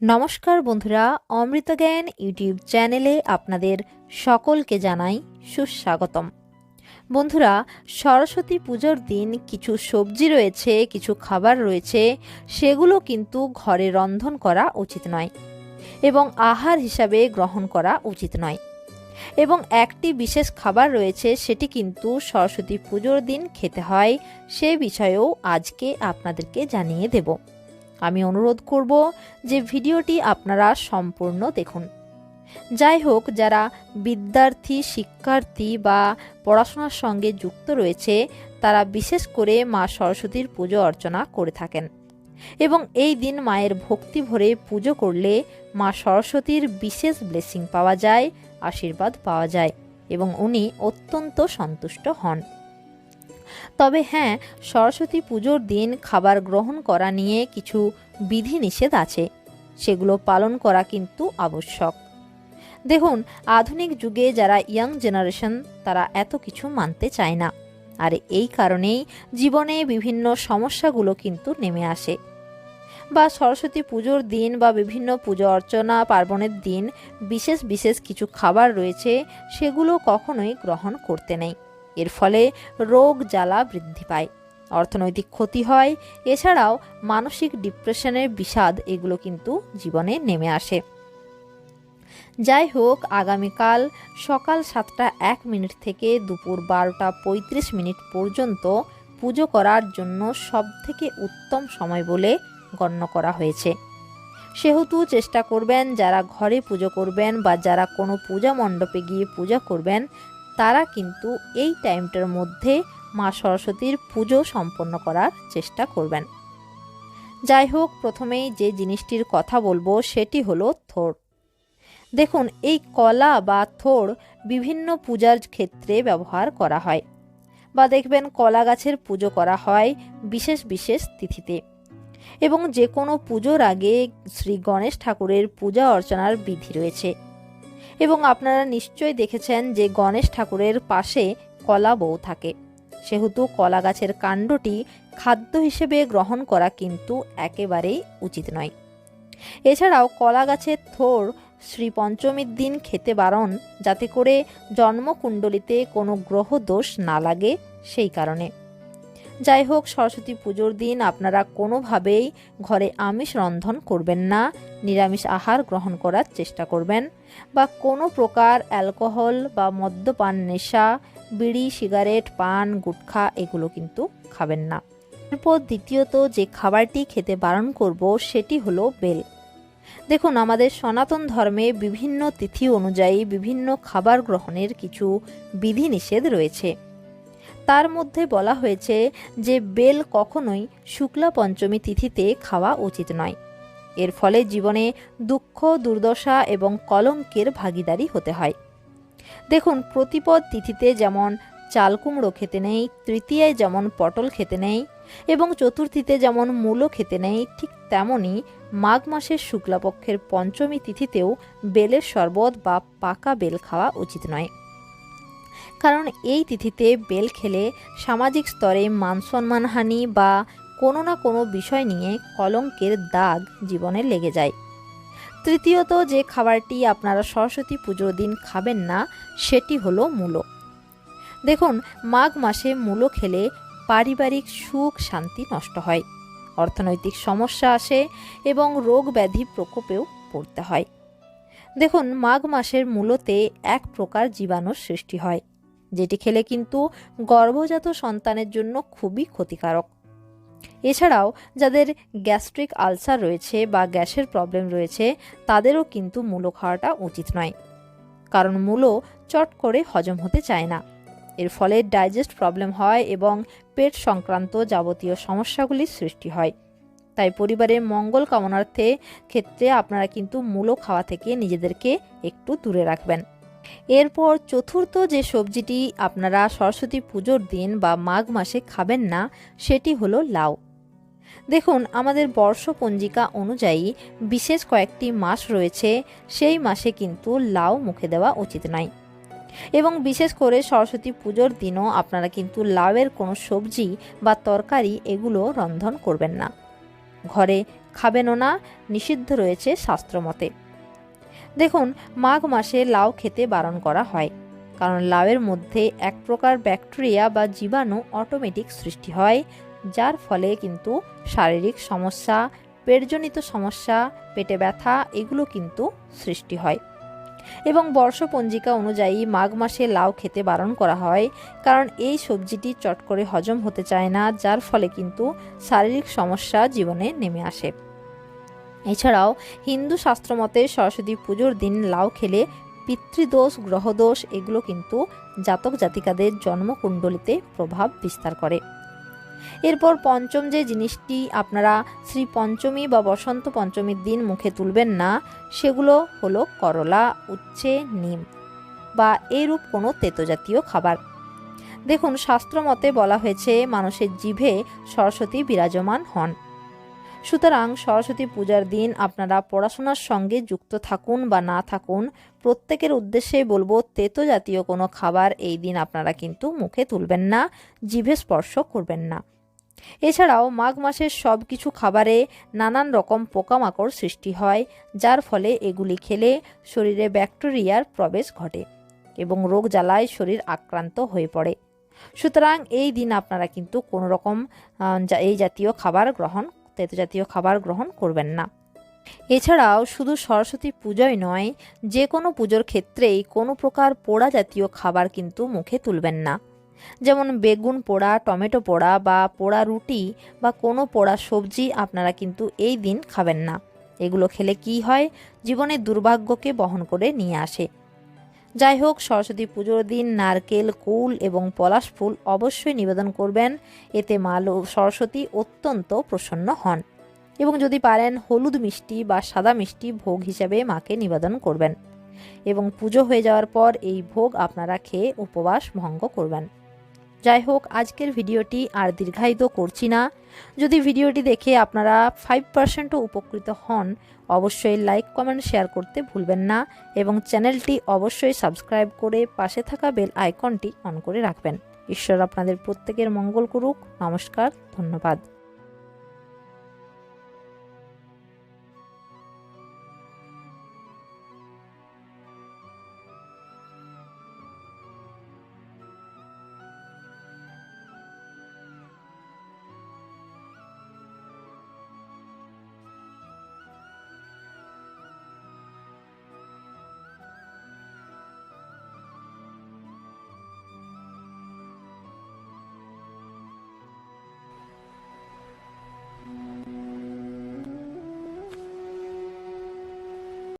নমস্কার বন্ধুরা, অমৃত জ্ঞান ইউটিউব চ্যানেলে আপনাদের সকলকে জানাই সুস্বাগতম। বন্ধুরা, সরস্বতী পুজোর দিন কিছু সবজি রয়েছে, কিছু খাবার রয়েছে, সেগুলো কিন্তু ঘরে রন্ধন করা উচিত নয় এবং আহার হিসাবে গ্রহণ করা উচিত নয় এবং একটি বিশেষ খাবার রয়েছে, সেটি কিন্তু সরস্বতী পুজোর দিন খেতে হয়, সে বিষয়েও আজকে আপনাদেরকে জানিয়ে দেব। আমি অনুরোধ করব যে ভিডিওটি আপনারা সম্পূর্ণ দেখুন। যাই হোক, যারা বিদ্যার্থী, শিক্ষার্থী বা পড়াশোনার সঙ্গে যুক্ত রয়েছে, তারা বিশেষ করে মা সরস্বতীর পুজো অর্চনা করে থাকেন এবং এই দিন মায়ের ভক্তি ভরে পুজো করলে মা সরস্বতীর বিশেষ ব্লেসিং পাওয়া যায়, আশীর্বাদ পাওয়া যায় এবং উনি অত্যন্ত সন্তুষ্ট হন। তবে হ্যাঁ সরস্বতী পুজোর দিন খাবার গ্রহণ করা নিয়ে কিছু বিধি নিষেধ আছে। সেগুলো পালন করা কিন্তু আবশ্যক। দেখুন, আধুনিক যুগে যারা ইয়াং জেনারেশন, তারা এত কিছু মানতে চায় না। আর এই কারণেই জীবনে বিভিন্ন সমস্যাগুলো কিন্তু নেমে আসে। বা সরস্বতী পুজোর দিন বা বিভিন্ন পুজো অর্চনা, পার্বণের দিন বিশেষ বিশেষ কিছু খাবার রয়েছে, সেগুলো কখনোই গ্রহণ করতে নেই। এর ফলে রোগ জ্বালা বৃদ্ধি পায়। অর্থনৈতিক ক্ষতি হয়, এছাড়াও মানসিক ডিপ্রেশনের বিষাদ এগুলো কিন্তু জীবনে নেমে আসে। যাই হোক, আগামীকাল সকাল সাতটা এক মিনিট থেকে দুপুর বারোটা পঁয়ত্রিশ মিনিট পর্যন্ত পুজো করার জন্য সবথেকে উত্তম সময় বলে গণ্য করা হয়েছে। সেহেতু চেষ্টা করবেন, যারা ঘরে পুজো করবেন বা যারা কোনো পূজা মণ্ডপে গিয়ে পূজা করবেন তারা কিন্তু এই টাইমটার মধ্যে মা সরস্বতীর পুজো সম্পন্ন করার চেষ্টা করবেন। যাই হোক, প্রথমেই যে জিনিসটির কথা বলব, সেটি হলো থোড় দেখুন, এই কলা বা থোড় বিভিন্ন পূজার ক্ষেত্রে ব্যবহার করা হয় বা দেখবেন কলা গাছের পুজো করা হয় বিশেষ বিশেষ তিথিতে। এবং যে কোনো পুজোর আগে শ্রী গণেশ ঠাকুরের পূজা অর্চনার বিধি রয়েছে। এবং আপনারা নিশ্চয়ই দেখেছেন যে গণেশ ঠাকুরের পাশে কলা বউ থাকে। সেহেতু কলা গাছের কাণ্ডটি খাদ্য হিসেবে গ্রহণ করা কিন্তু একেবারেই উচিত নয়। এছাড়াও কলা গাছের থোর শ্রী পঞ্চমীর দিন খেতে বারণ, যাতে করে জন্মকুণ্ডলিতে কোনো গ্রহ দোষ না লাগে সেই কারণে। যাই হোক, সরস্বতী পুজোর দিন আপনারা কোনোভাবেই ঘরে আমিষ রন্ধন করবেন না, নিরামিষ আহার গ্রহণ করার চেষ্টা করবেন বা কোনো প্রকার অ্যালকোহল বা মদ্যপান নেশা, বিড়ি, সিগারেট, পান, গুটখা এগুলো কিন্তু খাবেন না। এরপর দ্বিতীয়ত যে খাবারটি খেতে বারণ করব সেটি হলো বেল। দেখুন, আমাদের সনাতন ধর্মে বিভিন্ন তিথি অনুযায়ী বিভিন্ন খাবার গ্রহণের কিছু বিধিনিষেধ রয়েছে। তার মধ্যে বলা হয়েছে যে বেল কখনোই শুক্লা পঞ্চমী তিথিতে খাওয়া উচিত নয়। এর ফলে জীবনে দুঃখ, দুর্দশা এবং কলঙ্কের ভাগিদারি হতে হয়। দেখুন, প্রতিপদ তিথিতে যেমন চাল কুমড়ো খেতে নেই, তৃতীয়ায় যেমন পটল খেতে নেই এবং চতুর্থীতে যেমন মূলো খেতে নেই, ঠিক তেমনই মাঘ মাসের শুক্লাপক্ষের পঞ্চমী তিথিতেও বেলের শরবত বা পাকা বেল খাওয়া উচিত নয়। কারণ এই তিথিতে বেল খেলে সামাজিক স্তরে মান সম্মানহানি বা কোনো না কোনো বিষয় নিয়ে কলঙ্কের দাগ জীবনে লেগে যায়। তৃতীয়ত, যে খাবারটি আপনারা সরস্বতী পুজোর দিন খাবেন না, সেটি হলো মূলো। দেখুন, মাঘ মাসে মূলো খেলে পারিবারিক সুখ শান্তি নষ্ট হয়, অর্থনৈতিক সমস্যা আসে এবং রোগ ব্যাধি প্রকোপেও পড়তে হয়। দেখুন, মাঘ মাসের মূলতে এক প্রকার জীবাণুর সৃষ্টি হয়। যেটি খেলে কিন্তু গর্ভজাত সন্তানের জন্য খুবই ক্ষতিকারক। এছাড়াও যাদের গ্যাস্ট্রিক আলসার রয়েছে বা গ্যাসের প্রবলেম রয়েছে, তাদেরও কিন্তু মূলো খাওয়াটা উচিত নয়। কারণ মূলো চট করে হজম হতে চায় না। এর ফলে ডাইজেস্ট প্রবলেম হয় এবং পেট সংক্রান্ত যাবতীয় সমস্যাগুলির সৃষ্টি হয়। তাই পরিবারের মঙ্গল কামনার্থে ক্ষেত্রে আপনারা কিন্তু মূলো খাওয়া থেকে নিজেদেরকে একটু দূরে রাখবেন। এরপর চতুর্থ যে সবজিটি আপনারা সরস্বতী পুজোর দিন বা মাঘ মাসে খাবেন না, সেটি হলো লাউ। দেখুন, আমাদের বর্ষপঞ্জিকা অনুযায়ী বিশেষ কয়েকটি মাস রয়েছে, সেই মাসে কিন্তু লাউ মুখে দেওয়া উচিত নয় এবং বিশেষ করে সরস্বতী পুজোর দিনও আপনারা কিন্তু লাউয়ের কোনো সবজি বা তরকারি এগুলো রন্ধন করবেন না। ঘরে খাবেনও না, নিষিদ্ধ রয়েছে শাস্ত্রমতে দেখুন, মাঘ মাসে লাউ খেতে বারণ করা হয়, কারণ লাউয়ের মধ্যে এক প্রকার ব্যাকটেরিয়া বা জীবাণু অটোমেটিক সৃষ্টি হয়, যার ফলে কিন্তু শারীরিক সমস্যা, পেটজনিত সমস্যা, পেটে ব্যথা এগুলো কিন্তু সৃষ্টি হয়। এবং বর্ষপঞ্জিকা অনুযায়ী মাঘ মাসে লাউ খেতে বারণ করা হয়, কারণ এই সবজিটি চট করে হজম হতে চায় না, যার ফলে কিন্তু শারীরিক সমস্যা জীবনে নেমে আসে। এছাড়াও হিন্দু শাস্ত্রমতে সরস্বতী পুজোর দিন লাউ খেলে পিতৃদোষ, গ্রহদোষ এগুলো কিন্তু জাতক জাতিকাদের জন্মকুণ্ডলিতে প্রভাব বিস্তার করে। এরপর পঞ্চম যে জিনিসটি আপনারা শ্রী পঞ্চমী বা বসন্ত পঞ্চমীর দিন মুখে তুলবেন না, সেগুলো হলো করলা, উচ্ছে, নিম বা এরূপ কোনো তেতজাতীয় খাবার। দেখুন শাস্ত্রমতে বলা হয়েছে, মানুষের জিভে সরস্বতী বিরাজমান হন। সুতরাং সরস্বতী পূজার দিন আপনারা পড়াশোনার সঙ্গে যুক্ত থাকুন বা না থাকুন, প্রত্যেকের উদ্দেশ্যে বলব, তেতো জাতীয় কোনো খাবার এই দিন আপনারা কিন্তু মুখে তুলবেন না, জিভে স্পর্শ করবেন না। এছাড়াও মাঘ মাসের সব কিছু খাবারে নানান রকম পোকামাকড় সৃষ্টি হয়, যার ফলে এগুলি খেলে শরীরে ব্যাকটেরিয়ার প্রবেশ ঘটে এবং রোগ জ্বালায় শরীর আক্রান্ত হয়ে পড়ে। সুতরাং এই দিন আপনারা কিন্তু কোনো রকম এই জাতীয় খাবার গ্রহণ তেতো জাতীয় খাবার গ্রহণ করবেন না। এছাড়াও শুধু সরস্বতী পুজোই নয়, যে কোনো পুজোর ক্ষেত্রেই কোনো প্রকার পোড়া জাতীয় খাবার কিন্তু মুখে তুলবেন না। যেমন বেগুন পোড়া, টমেটো পোড়া বা পোড়া রুটি বা কোনো পোড়া সবজি আপনারা কিন্তু এই দিন খাবেন না। এগুলো খেলে কি হয়? জীবনের দুর্ভাগ্যকে বহন করে নিয়ে আসে। যাই হোক, সরস্বতী পুজোর দিন নারকেল, কুল এবং পলাশ ফুল অবশ্যই নিবেদন করবেন। এতে মা সরস্বতী অত্যন্ত প্রসন্ন হন। এবং যদি পারেন, হলুদ মিষ্টি বা সাদা মিষ্টি ভোগ হিসাবে মাকে নিবেদন করবেন। এবং পুজো হয়ে যাওয়ার পর এই ভোগ আপনারা খেয়ে উপবাস ভঙ্গ করবেন। যাই হোক, আজকের ভিডিওটি আর দীর্ঘায়িত করছি না। যদি ভিডিওটি দেখে আপনারা ফাইভ পার্সেন্টও উপকৃত হন অবশ্যই লাইক কমেন্ট শেয়ার করতে ভুলবেন না এবং চ্যানেলটি অবশ্যই সাবস্ক্রাইব করে পাশে থাকা বেল আইকনটি অন করে রাখবেন। ঈশ্বর আপনাদের প্রত্যেকের মঙ্গল করুক। নমস্কার, ধন্যবাদ।